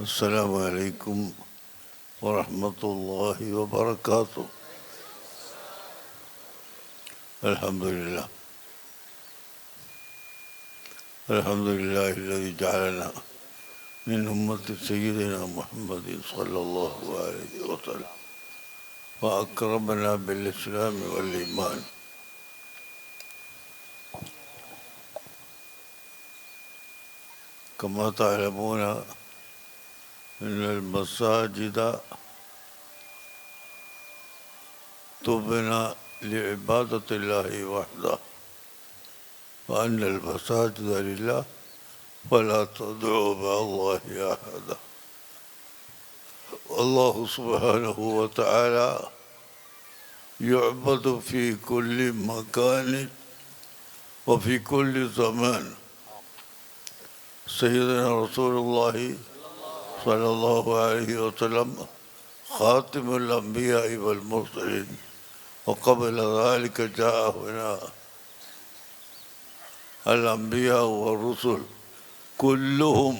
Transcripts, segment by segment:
السلام عليكم ورحمة الله وبركاته. الحمد لله. الحمد لله الذي جعلنا من أمة سيدنا محمد صلى الله عليه وسلم. وأكرمنا بالإسلام والإيمان. كما تعلمون أن المساجد تبنى لعبادة الله وحده وأن المساجد لله فلا تدعوا مع الله أحدا. الله سبحانه وتعالى يعبد في كل مكان وفي كل زمان. سيدنا رسول الله صلى الله عليه وسلم خاتم الأنبياء والمرسلين. وقبل ذلك جاء هنا الأنبياء والرسل. كلهم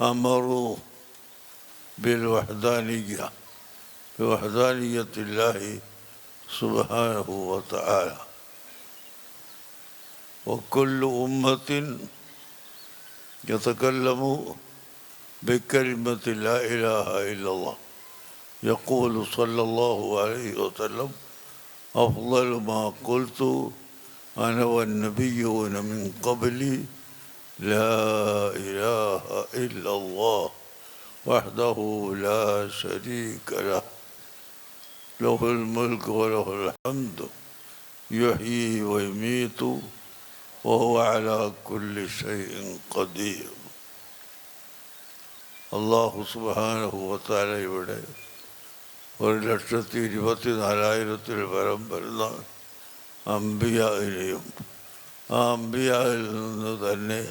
أمروا بالوحدانية بوحدانية الله سبحانه وتعالى. وكل أمة يتكلم بكلمة لا إله إلا الله. يقول صلى الله عليه وسلم أفضل ما قلت أنا والنبيون من قبلي لا إله إلا الله وحده لا شريك له له الملك وله الحمد يحيي ويميت وهو على كل شيء قدير. അള്ളാഹു സുബാനുഭവത്താല ഇവിടെ ഒരു ലക്ഷത്തി ഇരുപത്തി നാലായിരത്തിൽ പരം വരുന്ന അമ്പിയായിനെയും ആ അമ്പിയായിൽ നിന്ന് തന്നെ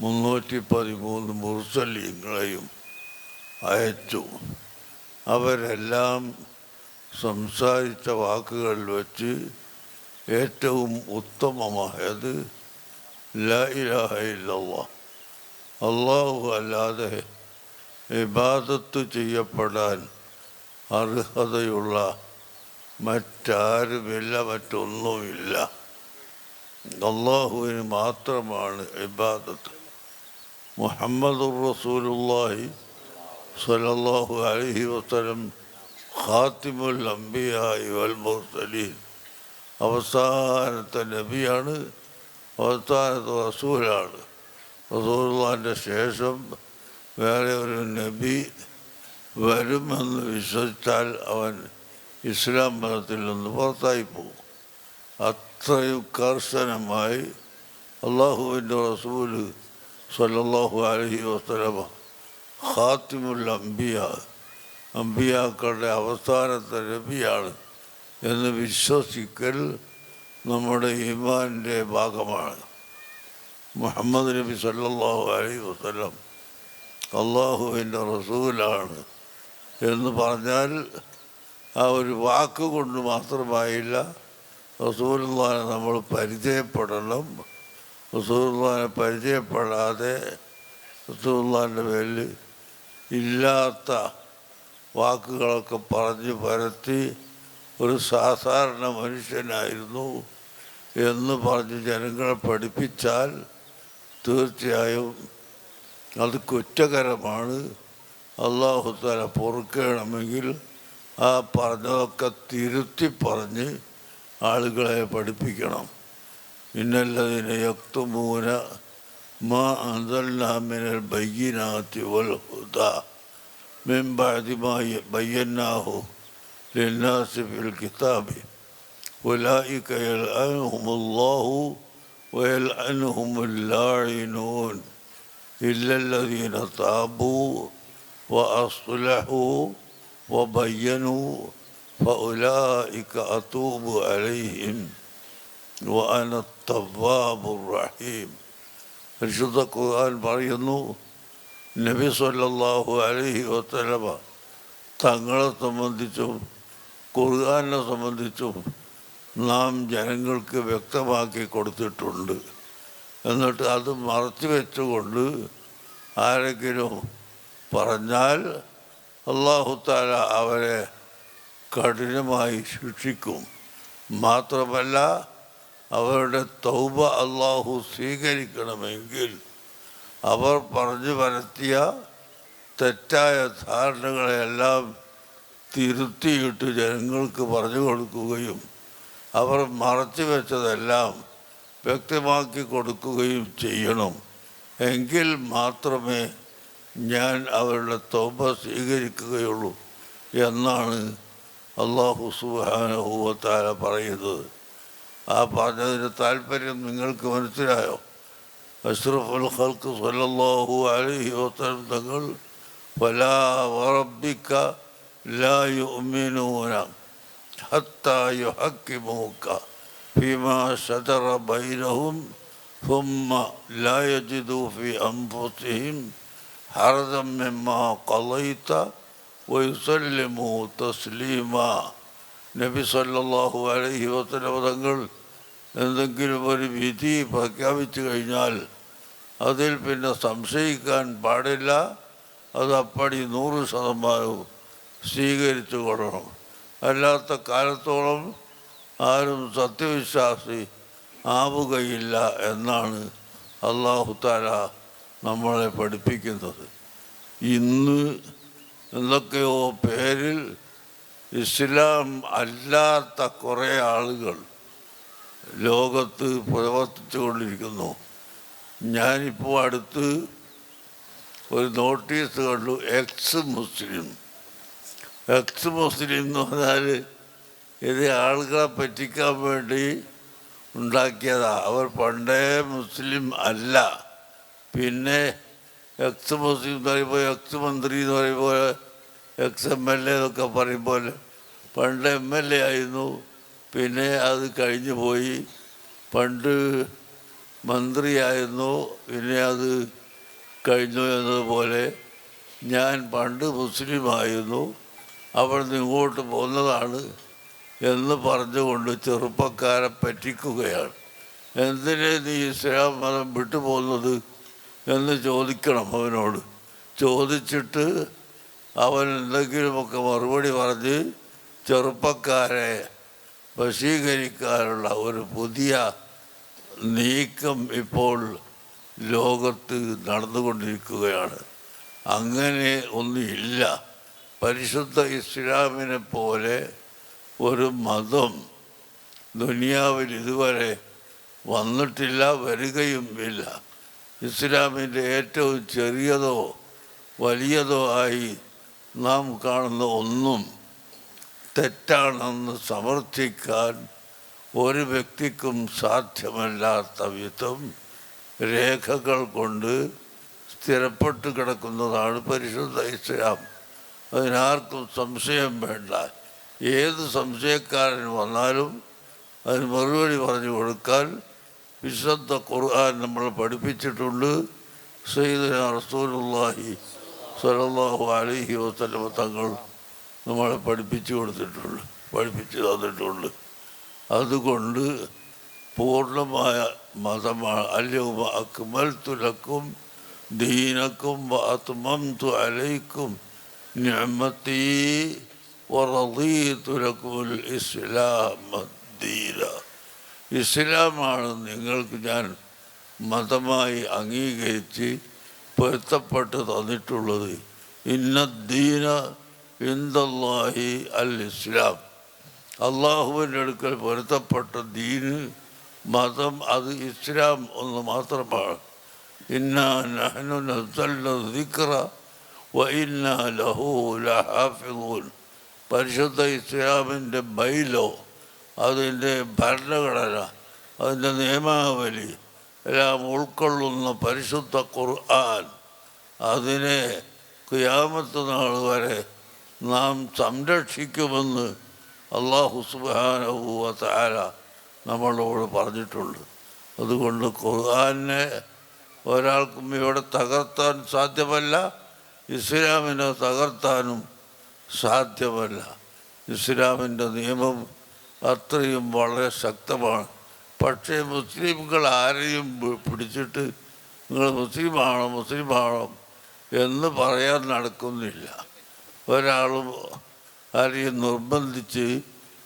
മുന്നൂറ്റി പതിമൂന്ന് മുർസലീങ്ങളെയും അയച്ചു. അവരെല്ലാം സംസാരിച്ച വാക്കുകളിൽ വച്ച് ഏറ്റവും ഉത്തമമായത് ലാ ഇലാഹ അള്ളാഹു അല്ലാതെ ഇബാദത്ത് ചെയ്യപ്പെടാൻ അർഹതയുള്ള മറ്റാരുമില്ല മറ്റൊന്നുമില്ല. അള്ളാഹുവിന് മാത്രമാണ് ഇബാദത്ത്. മുഹമ്മദുർ റസൂലുള്ളാഹി സലല്ലാഹു അലഹി വസ്ലം ഖാത്തിമുൽ അംബിയായി വൽ മുർസലീൻ. അവസാനത്തെ നബിയാണ് അവസാനത്തെ റസൂലാണ്. റസൂലുള്ളാഹിന്റെ ശേഷം വേറെ ഒരു നബി വരുമെന്ന് വിശ്വസിച്ചാൽ അവൻ ഇസ്ലാം മതത്തിൽ നിന്ന് പുറത്തായി പോകും. അത്രയും കർശനമായി അള്ളാഹുവിന്റെ റസൂൽ സല്ലാഹു അലഹി വസ്ലമ ഹാത്തിമുൽ അംബിയ അമ്പിയാക്കളുടെ അവസാനത്തെ നബിയാണ് എന്ന് വിശ്വസിക്കൽ നമ്മുടെ ഈമാന്റെ ഭാഗമാണ്. മുഹമ്മദ് നബി സല്ലാഹു അലൈഹി വസല്ലം അള്ളാഹുവിന്റെ റസൂലാണ് എന്ന് പറഞ്ഞാൽ ആ ഒരു വാക്ക് കൊണ്ട് മാത്രമായില്ല റസൂലുള്ളാനെ നമ്മൾ പരിചയപ്പെടണം. റസൂലുള്ളാനെ പരിചയപ്പെടാതെ റസൂലുള്ളാന്റെ പേരിൽ ഇല്ലാത്ത വാക്കുകളൊക്കെ പറഞ്ഞു പരത്തി ഒരു സാധാരണ മനുഷ്യനായിരുന്നു എന്ന് പറഞ്ഞ് ജനങ്ങളെ പഠിപ്പിച്ചാൽ തീർച്ചയായും അത് കുറ്റകരമാണ് അള്ളാഹുത്താല പൊറുക്കണമെങ്കിൽ ആ പറഞ്ഞതൊക്കെ തിരുത്തി പറഞ്ഞ് ആളുകളെ പഠിപ്പിക്കണം. ഇന്നല്ലതിന് യക്തുമൂന മാ അന്തല്ലാമിനൽ ബയ്യനാത്തി വൽ ഹുദ മെമ്പാതിമായി ബയ്യന്നാഹു ലാസിഫിൽ കിതാബി ഉലായിക്കയൽ അനുഹുമുല്ലാഹു വയൽ അനുഹുമുല്ലാഴിനോൻ إلا الذين تابوا وأصلحوا وبينوا فأولئك أتوب عليهم وأنا التواب الرحيم പരിശുദ്ധ ഖുർആൻ പറയുന്നു നബി സല്ലല്ലാഹു അലൈഹി വസല്ലമ തങ്ങളെ സംബന്ധിച്ചും ഖുർആനെ സംബന്ധിച്ചും നാം ജനങ്ങൾക്ക് വ്യക്തമാക്കി കൊടുത്തിട്ടുണ്ട് എന്നിട്ട് അത് മറച്ചു വെച്ചുകൊണ്ട് ആരെങ്കിലും പറഞ്ഞാൽ അള്ളാഹുത്താല അവരെ കഠിനമായി ശിക്ഷിക്കും. മാത്രമല്ല അവരുടെ തൗബ അള്ളാഹു സ്വീകരിക്കണമെങ്കിൽ അവർ പറഞ്ഞു വരുത്തിയ തെറ്റായ ധാരണകളെല്ലാം തിരുത്തിയിട്ട് ജനങ്ങൾക്ക് പറഞ്ഞു കൊടുക്കുകയും അവർ മറച്ചു വെച്ചതെല്ലാം വ്യക്തമാക്കി കൊടുക്കുകയും ചെയ്യണം. എങ്കിൽ മാത്രമേ ഞാൻ അവരുടെ തോപ സ്വീകരിക്കുകയുള്ളൂ എന്നാണ് അള്ളാഹു സുബാനുഭവത്താല പറയുന്നത്. ആ പറഞ്ഞതിന്റെ താല്പര്യം നിങ്ങൾക്ക് മനസ്സിലായോ? അഷ്റഫുൽ ഖൽക്ക് സല്ലല്ലാഹു അലൈഹി വസ്ലം തങ്ങൾ വലാ ലായു ലാ ഹത്തായു ഹത്താ യുഹക്കിമൂക ഫീമാ ശജറ ബൈനഹും ثم لا يجدوا في أنفسهم حرجا مما قضيت ويسلموا تسليما നബി സല്ലല്ലാഹു അലൈഹി വസല്ലം തങ്ങൾ എന്തെങ്കിലും ഒരു വിധി പ്രഖ്യാപിച്ചു കഴിഞ്ഞാൽ അതിൽ പിന്നെ സംശയിക്കാൻ പാടില്ല അത് അപ്പടി നൂറ് ശതമാനവും സ്വീകരിച്ചു കൊള്ളണം അല്ലാത്ത കാലത്തോളം ആരും സത്യവിശ്വാസി ആവുകയില്ല എന്നാണ് അള്ളാഹു താല നമ്മളെ പഠിപ്പിക്കുന്നത്. ഇന്ന് എന്തൊക്കെയോ പേരിൽ ഇസ്ലാം അല്ലാത്ത കുറേ ആളുകൾ ലോകത്ത് പ്രവർത്തിച്ചു കൊണ്ടിരിക്കുന്നു ഞാനിപ്പോൾ അടുത്ത് ഒരു നോട്ടീസ് കണ്ടു എക്സ് മുസ്ലിം. എക്സ് മുസ്ലിം എന്ന് പറഞ്ഞാൽ ഇത് ആളുകളെ പറ്റിക്കാൻ വേണ്ടി ഉണ്ടാക്കിയതാ. അവർ പണ്ടേ മുസ്ലിം അല്ല. പിന്നെ എക്സ് മുസ്ലിം എന്ന് പറയുമ്പോൾ എക്സ് മന്ത്രി എന്ന് പറയുമ്പോൾ എക്സ് എം എൽ എ എന്നൊക്കെ പറയുമ്പോൾ പണ്ട് എം എൽ എ ആയിരുന്നു. പിന്നെ അത് കഴിഞ്ഞു പോയി. പണ്ട് മന്ത്രിയായിരുന്നു പിന്നെ അത് കഴിഞ്ഞു എന്നതുപോലെ. ഞാൻ പണ്ട് മുസ്ലിമായിരുന്നു അവിടെ നിന്ന് ഇങ്ങോട്ട് പോന്നതാണ് എന്ന് പറഞ്ഞുകൊണ്ട് ചെറുപ്പക്കാരെ പറ്റിക്കുകയാണ്. എന്തിനേ നീ ഇസ്ലാം മതം വിട്ടുപോകുന്നത് എന്ന് ചോദിക്കണം അവനോട്. ചോദിച്ചിട്ട് അവൻ എന്തെങ്കിലുമൊക്കെ മറുപടി പറഞ്ഞ് ചെറുപ്പക്കാരെ വശീകരിക്കാനുള്ള ഒരു പുതിയ നീക്കം ഇപ്പോൾ ലോകത്ത് നടന്നുകൊണ്ടിരിക്കുകയാണ്. അങ്ങനെ ഒന്നുമില്ല. പരിശുദ്ധ ഇസ്ലാമിനെ പോലെ ഒരു മതം ദുനിയാവിൽ ഇതുവരെ വന്നിട്ടില്ല വരികയും ഇല്ല ഇസ്ലാമിന്റെ ഏറ്റവും ചെറിയതോ വലിയതോ ആയി നാം കാണുന്ന ഒന്നും തെറ്റാണെന്ന് സമർത്ഥിക്കാൻ ഒരു വ്യക്തിക്കും സാധ്യമല്ലാത്ത വിധം രേഖകൾ കൊണ്ട് സ്ഥിരപ്പെട്ട് കിടക്കുന്നതാണ് പരിശുദ്ധ ഇസ്ലാം. അതിനാർക്കും സംശയം വേണ്ട. ഏത് സംശയക്കാരൻ വന്നാലും അതിന് മറുപടി പറഞ്ഞു കൊടുക്കാൻ വിശുദ്ധ ഖുർആൻ നമ്മൾ പഠിപ്പിച്ചിട്ടുണ്ട്. സയ്യിദന റസൂലുള്ളാഹി സ്വല്ലല്ലാഹു അലഹി വസ്ലമ തങ്ങൾ നമ്മളെ പഠിപ്പിച്ചു കൊടുത്തിട്ടുണ്ട് പഠിപ്പിച്ച് തന്നിട്ടുണ്ട്. അതുകൊണ്ട് പൂർണമായ മതമാണ്. അല്ലോ അക്മൽ തുലക്കും ദീനക്കും വഅത്മംതു അലൈക്കും നിഅമതി വറദീതു ലക്കുൽ ഇസ്ലാമ ദീന ഇസ്ലാമാണ് നിങ്ങൾക്ക് ഞാൻ മതമായി അംഗീകരിച്ച് പൊരുത്തപ്പെട്ട് തന്നിട്ടുള്ളത്. ഇന്നദ്ദീന ഇന്ദല്ലാഹി അൽ ഇസ്ലാം അള്ളാഹുവിന്റെ അടുക്കൽ പൊരുത്തപ്പെട്ട ദീന് മതം അത് ഇസ്ലാം ഒന്ന് മാത്രമാണ്. ഇന്നാ നഹ്നു നസ്സൽന ദിക്റ വ ഇന്നാ ലഹു ലഹാഫിദൂൻ. പരിശുദ്ധ ഇസ്ലാമിന്റെ ബൈലോ അതിന്റെ ഭരണഘടന അതിന്റെ നിയമാവലി എല്ലാം ഉൾക്കൊള്ളുന്ന പരിശുദ്ധ ഖുർആൻ. അതിനെ ക്യാമത്ത് നാൾ വരെ നാം സംരക്ഷിക്കുമെന്ന് അള്ളാഹു സുബാനഹുവ താര നമ്മളോട് പറഞ്ഞിട്ടുണ്ട്. അതുകൊണ്ട് ഖുർആാനെ ഒരാൾക്കും ഇവിടെ തകർത്താൻ സാധ്യമല്ല ഇസ്ലാമിനെ തകർത്താനും സാധ്യമല്ല. ഇസ്ലാമിന്റെ നിയമം അത്രയും വളരെ ശക്തമാണ്. പക്ഷേ മുസ്ലിംകൾ ആരെയും പിടിച്ചിട്ട് നിങ്ങൾ മുസ്ലിമാണോ മുസ്ലിമാണോ എന്ന് പറയാൻ നടക്കുന്നില്ല. ഒരാളും ആരെയും നിർബന്ധിച്ച്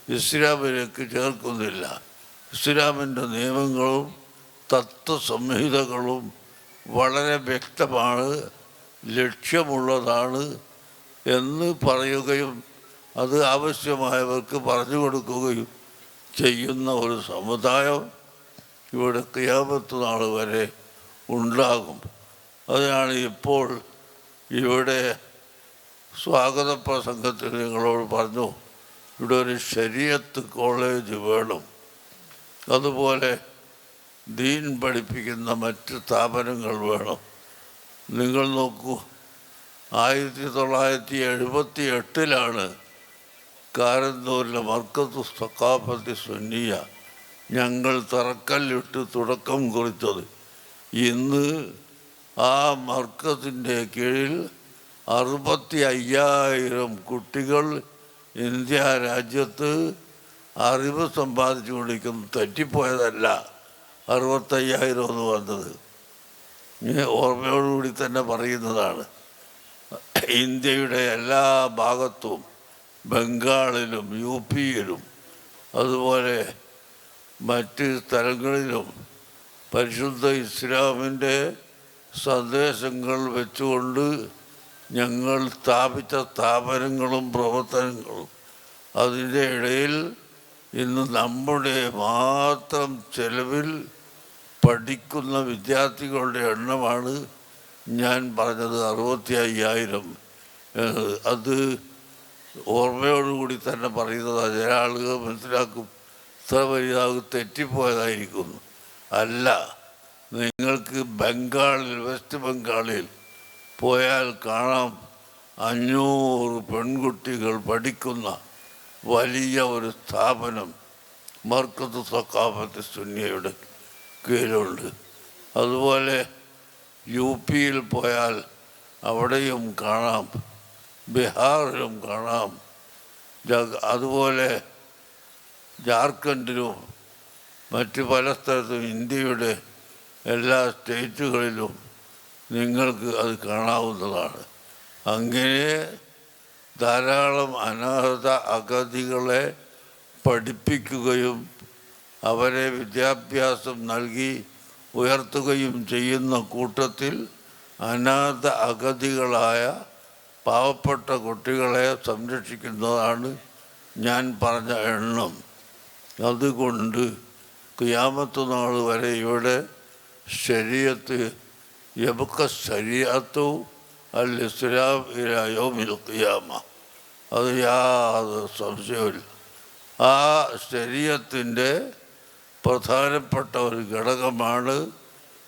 ഇസ്ലാമിലേക്ക് ചേർക്കുന്നില്ല. ഇസ്ലാമിന്റെ നിയമങ്ങളും തത്വസംഹിതകളും വളരെ വ്യക്തമാണ് ലക്ഷ്യമുള്ളതാണ് എന്ന് പറയുകയും അത് ആവശ്യമായവർക്ക് പറഞ്ഞു കൊടുക്കുകയും ചെയ്യുന്ന ഒരു സമുദായം ഇവിടെ ക്രിയാപത്ത് നാൾ വരെ ഉണ്ടാകും. അതിനാണ് ഇപ്പോൾ ഇവിടെ സ്വാഗത പ്രസംഗത്തിൽ നിങ്ങളോട് പറഞ്ഞു ഇവിടെ ഒരു ശരീരത്ത് കോളേജ് വേണം. അതുപോലെ ദീൻ പഠിപ്പിക്കുന്ന മറ്റ് സ്ഥാപനങ്ങൾ വേണം. നിങ്ങൾ നോക്കൂ ആയിരത്തി തൊള്ളായിരത്തി എഴുപത്തി എട്ടിലാണ് കാരന്തൂരിലെ മർക്കത്ത് സക്കാഫത്തി സുന്നിയ ഞങ്ങൾ തറക്കല്ലിട്ട് തുടക്കം കുറിച്ചത്. ഇന്ന് ആ മർക്കത്തിന്റെ കീഴിൽ അറുപത്തി അയ്യായിരം കുട്ടികൾ ഇന്ത്യ രാജ്യത്ത് അറിവ് സമ്പാദിച്ചു കൊണ്ടിരിക്കുന്നു തെറ്റിപ്പോയതല്ല അറുപത്തയ്യായിരം എന്ന് ഇങ്ങനെ ഓർമ്മയോടുകൂടി തന്നെ പറയുന്നതാണ്. ഇന്ത്യയുടെ എല്ലാ ഭാഗത്തും ബംഗാളിലും യു പിയിലും അതുപോലെ മറ്റ് സ്ഥലങ്ങളിലും പരിശുദ്ധ ഇസ്ലാമിന്റെ സന്ദേശങ്ങൾ വെച്ചുകൊണ്ട് ഞങ്ങൾ സ്ഥാപിച്ച സ്ഥാപനങ്ങളും പ്രവർത്തനങ്ങളും അതിന്റെ ഇടയിൽ ഇന്ന് നമ്മുടെ മാത്രം ചെലവിൽ പഠിക്കുന്ന വിദ്യാർത്ഥികളുടെ എണ്ണമാണ് ഞാൻ പറഞ്ഞത് അറുപത്തി അയ്യായിരം അത് ഓർമ്മയോടുകൂടി തന്നെ പറയുന്നത് ചില ആളുകൾ മനസ്സിലാക്കും ഇത്ര വലുതാകും തെറ്റിപ്പോയതായിരിക്കുന്നു. അല്ല നിങ്ങൾക്ക് ബംഗാളിൽ വെസ്റ്റ് ബംഗാളിൽ പോയാൽ കാണാം അഞ്ഞൂറ് പെൺകുട്ടികൾ പഠിക്കുന്ന വലിയ ഒരു സ്ഥാപനം മർക്കത്ത് സക്കാഫത്ത് സുന്നിയയുടെ കീഴിലുണ്ട്. അതുപോലെ യു പിയിൽ പോയാൽ അവിടെയും കാണാം ബീഹാറിലും കാണാം അതുപോലെ ജാർഖണ്ഡിലും മറ്റ് പല സ്ഥലത്തും ഇന്ത്യയുടെ എല്ലാ സ്റ്റേറ്റുകളിലും നിങ്ങൾക്ക് അത് കാണാവുന്നതാണ്. അങ്ങനെ ധാരാളം അനാഥ അഗതികളെ പഠിപ്പിക്കുകയും അവരെ വിദ്യാഭ്യാസം നൽകി ഉയർത്തുകയും ചെയ്യുന്ന കൂട്ടത്തിൽ അനാഥ അഗതികളായ പാവപ്പെട്ട കുട്ടികളെ സംരക്ഷിക്കുന്നതാണ് ഞാൻ പറഞ്ഞ എണ്ണം. അതുകൊണ്ട് ക്യാമത്ത് നാൾ വരെ ഇവിടെ ശരീരത്ത് എബുക്ക ശരീരത്തു അൽ ഇസ്ലാം മിൽക്കിയാമ അത് യാതൊരു സംശയമില്ല ആ ശരീരത്തിന്റെ പ്രധാനപ്പെട്ട ഒരു ഘടകമാണ്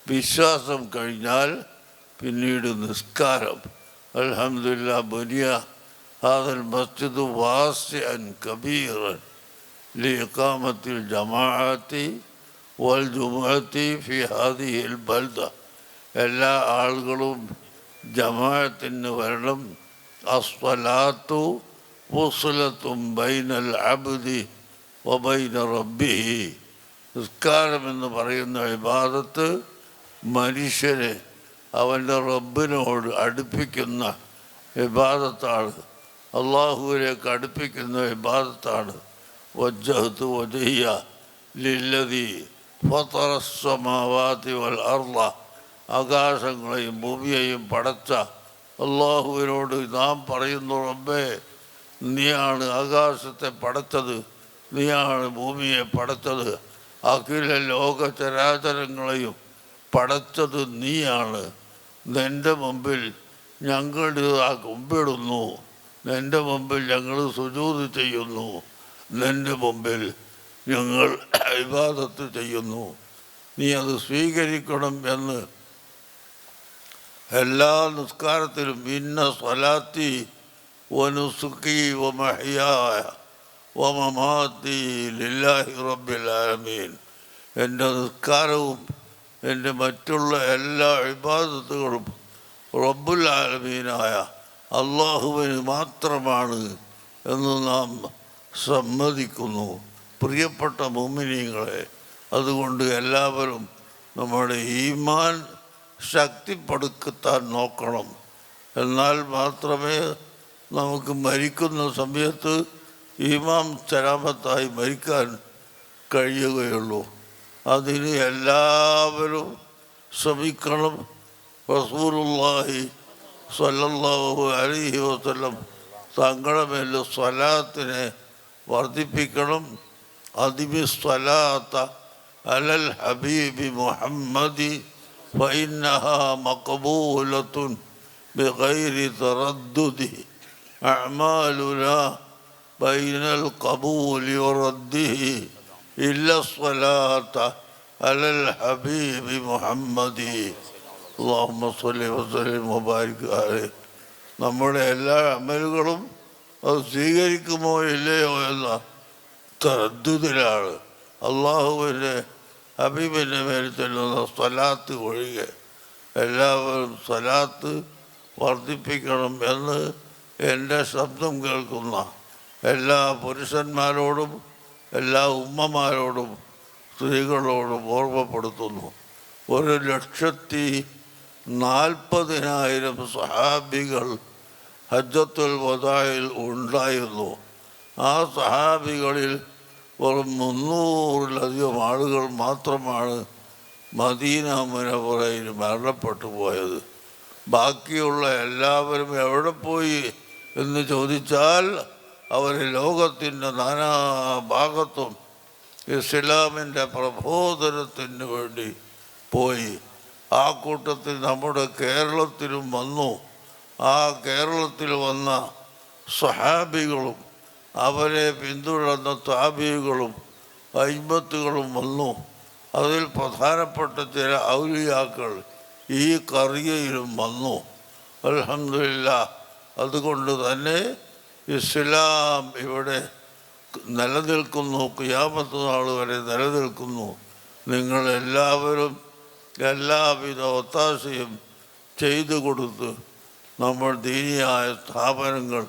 വിശ്വാസം കഴിഞ്ഞാൽ പിന്നീട് നിസ്കാരം. അലഹമില്ല ബുനിയ ഹാദൽ മസ്ജിദ് വാസ്യൻ കബീറൻ ലിയക്കാമത്തിൽ ജമാഅത്തി വൽ ജുമഅത്തി ഫി ഹാദിഹിൽ ബൽദ. എല്ലാ ആളുകളും ജമാഅത്തിന് വരണം. അസ്വലാത്തു വസുലത്തും ബൈനൽ അബ്ദി വബൈന റബ്ബിഹി. നിസ്കാരമെന്ന് പറയുന്ന വിവാദത്ത് മനുഷ്യനെ അവന്റെ റബ്ബിനോട് അടുപ്പിക്കുന്ന വിഭാഗത്താണ്. അള്ളാഹുവിനേക്ക് അടുപ്പിക്കുന്ന വിഭാഗത്താണ്. വജ്ജഹത്ത് വജയ്യ ലില്ലതി ഫത്തറസ്വമാവാതി വൽ അർള. ആകാശങ്ങളെയും ഭൂമിയെയും പടച്ച അള്ളാഹുവിനോട് നാം പറയുന്നു റബ്ബേ നീയാണ് ആകാശത്തെ പടച്ചത് നീയാണ് ഭൂമിയെ പടച്ചത്. അഖില ലോക ചരാചരങ്ങളെയും പടച്ചത് നീയാണ്. നിന്റെ മുമ്പിൽ ഞങ്ങൾ ആ കുമ്പിടുന്നു നിന്റെ മുമ്പിൽ ഞങ്ങൾ സുജൂത് ചെയ്യുന്നു. നിന്റെ മുമ്പിൽ ഞങ്ങൾ വിവാദത്ത് ചെയ്യുന്നു. നീ അത് സ്വീകരിക്കണം എന്ന് എല്ലാ നിസ്കാരത്തിലും ഇന്ന സ്വലാത്തി വനുസുഖി വമഹിയായ വമമാത്തി ലില്ലാഹി റബ്ബിൽ ആലമീൻ. എന്റെ നിസ്കാരവും എന്റെ മറ്റുള്ള എല്ലാ വിഭാഗത്തുകളും റബ്ബുൽ ആലമീനായ അള്ളാഹുവിന് മാത്രമാണ് എന്ന് നാം സമ്മതിക്കുന്നു. പ്രിയപ്പെട്ട മോമിനിയങ്ങളെ അതുകൊണ്ട് എല്ലാവരും നമ്മുടെ ഈമാൻ ശക്തിപ്പെടുത്താൻ നോക്കണം. എന്നാൽ മാത്രമേ നമുക്ക് മരിക്കുന്ന സമയത്ത് ഈമാം സലാമത്തായി മരിക്കാൻ കഴിയുകയുള്ളൂ അതിന് എല്ലാവരും ശ്രമിക്കണം റസൂലുള്ളാഹി സ്വല്ലല്ലാഹു അലൈഹി വസല്ലം തങ്ങളുടെ മേൽ സ്വലാത്തിനെ വർദ്ധിപ്പിക്കണം അതിബി സ്വലാത്ത അലൽ ഹബീബി മുഹമ്മദി فإنها مقبولة بغير تردد أعمالنا بين القبول ورده إلا الصلاة على الحبيب محمد اللهم صل وسلم وبارك عليه നമ്മുടെ എല്ലാ അമലുകളും അത് സ്വീകരിക്കുമോ ഇല്ലയോ എന്ന തരദ്ദുതിലാണ് അള്ളാഹുവിൻ്റെ ഹബീബിൻ്റെ മേൽ ചെല്ലുന്ന സ്വലാത്ത് ഒഴികെ എല്ലാവരും സ്വലാത്ത് വർദ്ധിപ്പിക്കണം എന്ന് എൻ്റെ ശബ്ദം കേൾക്കുന്ന എല്ലാ പുരുഷന്മാരോടും എല്ലാ ഉമ്മമാരോടും സ്ത്രീകളോടും ഓർമ്മപ്പെടുത്തുന്നു. ഒരു ലക്ഷത്തി നാൽപ്പതിനായിരം സഹാബികൾ ഹജ്ജത്തുൽ വദായിൽ ഉണ്ടായിരുന്നു. ആ സഹാബികളിൽ ഒരു മുന്നൂറിലധികം ആളുകൾ മാത്രമാണ് മദീന മുനവറയിൽ മരണപ്പെട്ടു പോയത്. ബാക്കിയുള്ള എല്ലാവരും എവിടെ പോയി എന്ന് ചോദിച്ചാൽ അവർ ലോകത്തിന്റെ നാനാ ഭാഗത്തും ഇസ്ലാമിന്റെ പ്രബോധനത്തിന് വേണ്ടി പോയി. ആ കൂട്ടത്തിൽ നമ്മുടെ കേരളത്തിലും വന്നു. ആ കേരളത്തിൽ വന്ന സഹാബികളും അവരെ പിന്തുടർന്ന താബികളും അയിമത്തുകളും വന്നു. അതിൽ പ്രധാനപ്പെട്ട ചില ഔലിയാക്കൾ ഈ കറിയയിലും വന്നു. അലഹമില്ല അതുകൊണ്ട് തന്നെ ഇസ്ലാം ഇവിടെ നിലനിൽക്കുന്നു. ക്യാമത്ത് നാൾ വരെ നിലനിൽക്കുന്നു. നിങ്ങളെല്ലാവരും എല്ലാവിധ ഒത്താശയും ചെയ്തു കൊടുത്ത് നമ്മൾ ദീനിയായ സ്ഥാപനങ്ങൾ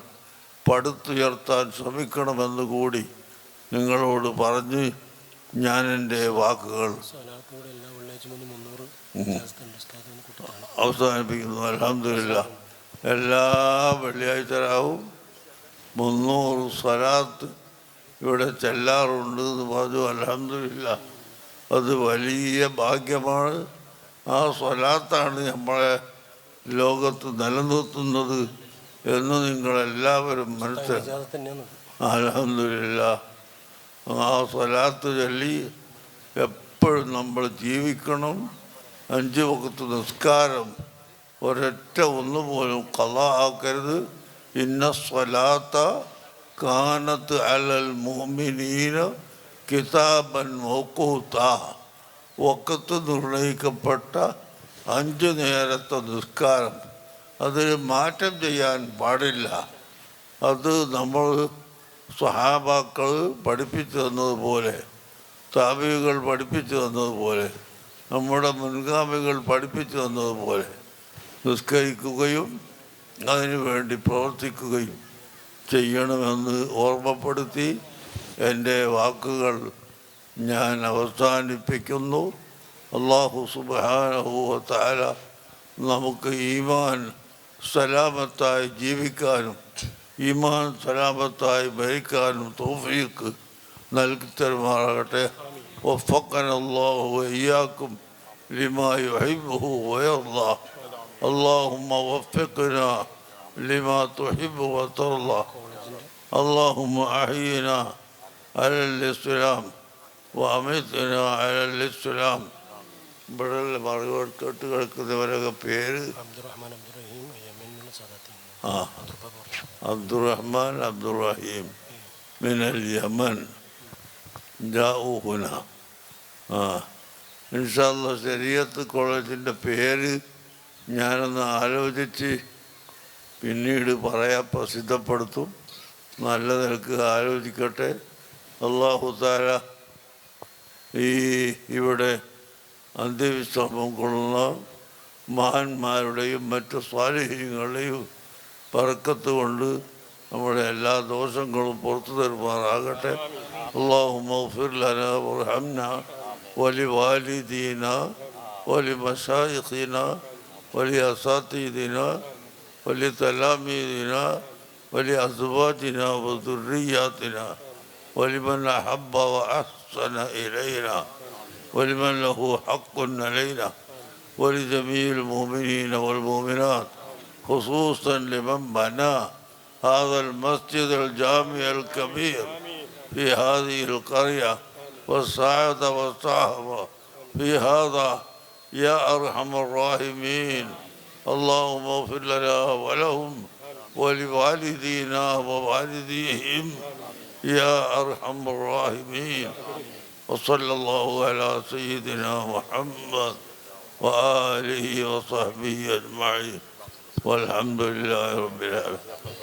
പടുത്തുയർത്താൻ ശ്രമിക്കണമെന്ന് കൂടി നിങ്ങളോട് പറഞ്ഞ് ഞാൻ എന്റെ വാക്കുകൾ അവസാനിപ്പിക്കുന്നു. അലഹമില്ല എല്ലാ വെള്ളിയാഴ്ച രാവും മുന്നൂറ് സ്വലാത്ത് ഇവിടെ ചെല്ലാറുണ്ട് എന്ന് പറഞ്ഞു അലഹമില്ല അത് വലിയ ഭാഗ്യമാണ്. ആ സ്വലാത്താണ് നമ്മളെ ലോകത്ത് നിലനിർത്തുന്നത് എന്ന് നിങ്ങളെല്ലാവരും മനസ്സിലാക്കി അലഹമില്ല ആ സ്വലാത്ത് ചൊല്ലി എപ്പോഴും നമ്മൾ ജീവിക്കണം. അഞ്ച് വക്കത്ത് നിസ്കാരം ഒരൊറ്റ ഒന്നുപോലും കഥ ആക്കരുത്. കാനത്ത് അലൽ മോമിനീന കിതാബൻ മോക്കൂത്ത ഒക്കത്ത് നിർണയിക്കപ്പെട്ട അഞ്ച് നേരത്തെ നിസ്കാരം. അതിൽ മാറ്റം ചെയ്യാൻ പാടില്ല. അത് നമ്മൾ സഹാബാക്കൾ പഠിപ്പിച്ചു തന്നതുപോലെ താപികൾ പഠിപ്പിച്ചു തന്നതുപോലെ നമ്മുടെ മുൻഗാമികൾ പഠിപ്പിച്ചു തന്നതുപോലെ നിസ്കരിക്കുകയും അതിനു വേണ്ടി പ്രവർത്തിക്കുകയും ചെയ്യണമെന്ന് ഓർമ്മപ്പെടുത്തി എന്റെ വാക്കുകൾ ഞാൻ അവസാനിപ്പിക്കുന്നു. അള്ളാഹു സുബാനഹുവത്താല നമുക്ക് ഈമാൻ സലാമത്തായി ജീവിക്കാനും ഈമാൻ സലാമത്തായി മരിക്കാനും തോഫീക്ക് നൽകി തരുമാറാകട്ടെ. ഒഫക്കൻ അള്ളാഹു ഇയാക്കും ലിമായി വഹിബുഹു വയർലാഹ് اللهم وفقنا لما تحب وترضى اللهم أحينا على الإسلام وأمتنا على الإسلام ഇവിടെ മറുപടി കേട്ട് കേൾക്കുന്നവരൊക്കെ പേര് അബ്ദുറഹ്മാൻ അബ്ദുറഹീം യമനിലുള്ള സാദാത്തി ആ അബ്ദുറഹ്മാൻ അബ്ദുറഹ്മാൻ അബ്ദുറഹീം മിനൽ യമൻ ജാഊ ഹുന ആ ഇൻഷാല്ല ശരീരത്ത് കോളേജിൻ്റെ പേര് ഞാനൊന്ന് ആലോചിച്ച് പിന്നീട് പറയാൻ പ്രസിദ്ധപ്പെടുത്തും. നല്ല നിലയ്ക്ക് ആലോചിക്കട്ടെ. അള്ളാഹുത്താര ഈ ഇവിടെ അന്ത്യവിശ്രമം കൊള്ളുന്ന മഹാന്മാരുടെയും മറ്റു സ്വാധീനങ്ങളുടെയും പറക്കത്ത് കൊണ്ട് നമ്മുടെ എല്ലാ ദോഷങ്ങളും പുറത്തു തരുമാറാകട്ടെ. അള്ളാഹു മഫിർലന വലി വാലിദീന വലി മഷായിഖീന ولأساتذتنا ولتلاميذنا ولأزواجنا وذرياتنا ولمن أحب وأحسن إلينا ولمن له حق علينا ولجميع المؤمنين والمؤمنات خصوصا لمن بنى هذا المسجد الجامع الكبير في هذه القرية والسعد والصحبة في هذا يا أرحم الراحمين. اللهم اغفر لنا ولهم ولوالدينا ووالديهم. يا أرحم الراحمين. وصلى الله على سيدنا محمد وآله وصحبه أجمعين. والحمد لله رب العالمين.